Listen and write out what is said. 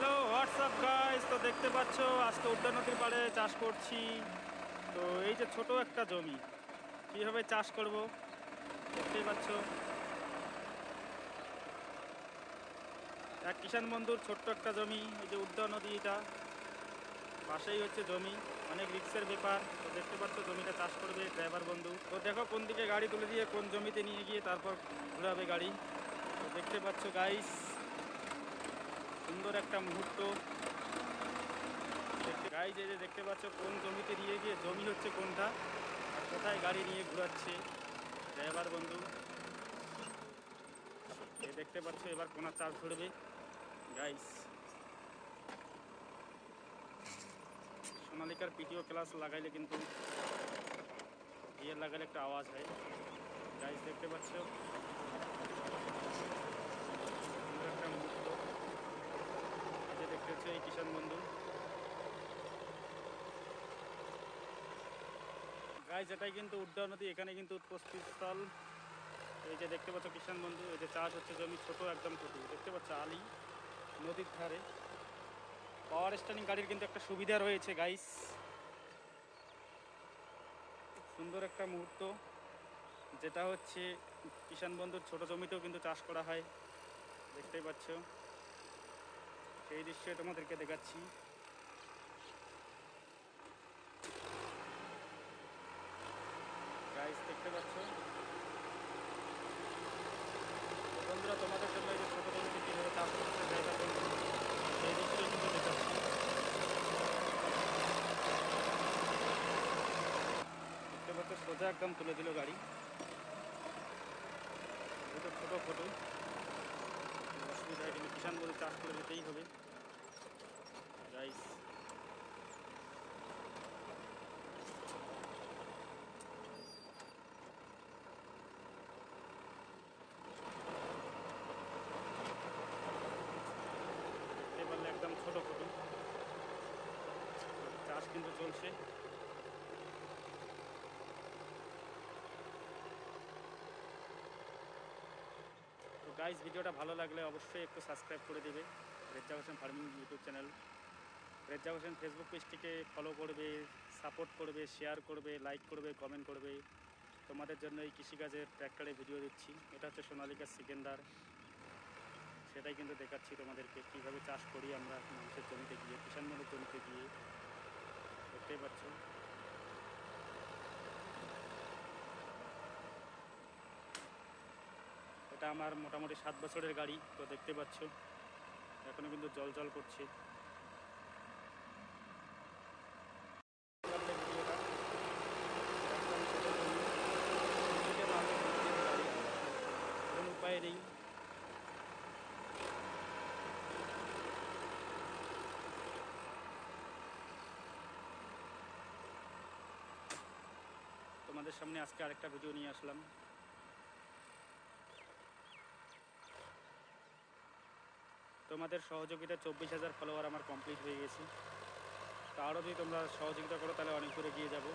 Hello WhatsApp guys তো দেখতে পাচ্ছ, আজকে উদ্যান নদীর পাড়ে চাষ করছি। তো এই যে ছোট একটা জমি, কীভাবে চাষ করব? দেখতেই পাচ্ছ। এক কিষাণ বন্ধুর ছোট্ট একটা জমি, এই যে উদ্যান নদী এটা। পাশেই হচ্ছে জমি, অনেক রিক্সের ব্যাপার। তো দেখতে পাচ্ছ, জমিটা চাষ করবে ড্রাইভার বন্ধু। তো দেখো, কোন দিকে গাড়ি তুলে দিয়ে, কোন জমিতে নিয়ে গিয়ে তারপর ঘুরাবে গাড়ি। তো দেখতে পাচ্ছ গাইস সুন্দর একটা মুহূর্ত। গাইজ এই যে দেখতে পাচ্ছ কোন জমিতে নিয়ে গিয়ে জমি হচ্ছে কোনটা? আর কোথায় গাড়ি নিয়ে ঘুরাচ্ছে? ড্রাইভার বন্ধু। এ দেখতে পাচ্ছ, এবার কোনার চাষ ধরবে। গাইস সোনালিকার পিটিও ক্লাস লাগাইলে কিন্তু ইয়ে লাগালে একটা আওয়াজ হয়। গাইস দেখতে পাচ্ছ সুন্দর একটা মুহূর্ত এই যে দেখতে হচ্ছে এই কিষাণ বন্ধু গাইস, এটাই কিন্তু উদ্যান নদী। এখানে কিন্তু উৎপত্তি স্থল। এই যে দেখতে পাচ্ছ কিষাণ বন্ধু, এই যে চাষ হচ্ছে জমি ছোট একদম ছোট দেখতে পাচ্ছ আলি নদীর ধারে। পাওয়ার স্ট্যান্ডিং গাড়ির কিন্তু একটা সুবিধা রয়েছে, গাইস। সুন্দর একটা মুহূর্ত, যেটা হচ্ছে কিষাণ বন্ধুর ছোট জমিতেও কিন্তু চাষ করা হয়। দেখতেই পাচ্ছ। সেই দৃশ্য তোমাদেরকে দেখাচ্ছি। গাইস দেখতে পাচ্ছ? বন্ধুরা, তোমাদের জন্য এই যে জায়গা দেখতে পাচ্ছ। সোজা একদম তুলে দিল গাড়ি। দুটো ছোটো ফটো। অসুবিধা কিন্তু কিষাণ বলে চাষ করে যেতেই হবে। গাইস দেখতে পারলে একদম ছোট ফটো চাষ কিন্তু চলছে। তো গাইস ভিডিওটা ভালো লাগলে অবশ্যই একটু সাবস্ক্রাইব করে দেবে। Reza Hossain farming YouTube channel Reza Hossain Facebook পেজটিকে ফলো করবে সাপোর্ট করবে শেয়ার করবে লাইক করবে কমেন্ট করবে। তোমাদের জন্য এই কৃষিকাজের ট্র্যাক্টরে ভিডিও দিচ্ছি। এটা হচ্ছে সোনালিকা সিকেন্দার। সেটাই কিন্তু দেখাচ্ছি তোমাদেরকে। কীভাবে চাষ করি আমরা মানুষের জমিতে গিয়ে কিষাণ মনের জমিতে গিয়ে। দেখতেই পাচ্ছ এটা আমার মোটামুটি সাত বছরের গাড়ি, তো দেখতে পাচ্ছ এখনও কিন্তু জল জল করছে। উপায় নেই। তোমাদের সামনে আজকে আরেকটা ভিডিও নিয়ে আসলাম। তোমাদের সহযোগিতা চব্বিশ হাজার ফলোয়ার আমার কমপ্লিট হয়ে গেছে। তো আরও যদি তোমরা সহযোগিতা করো, তাহলে অনেক দূরে গিয়ে যাব।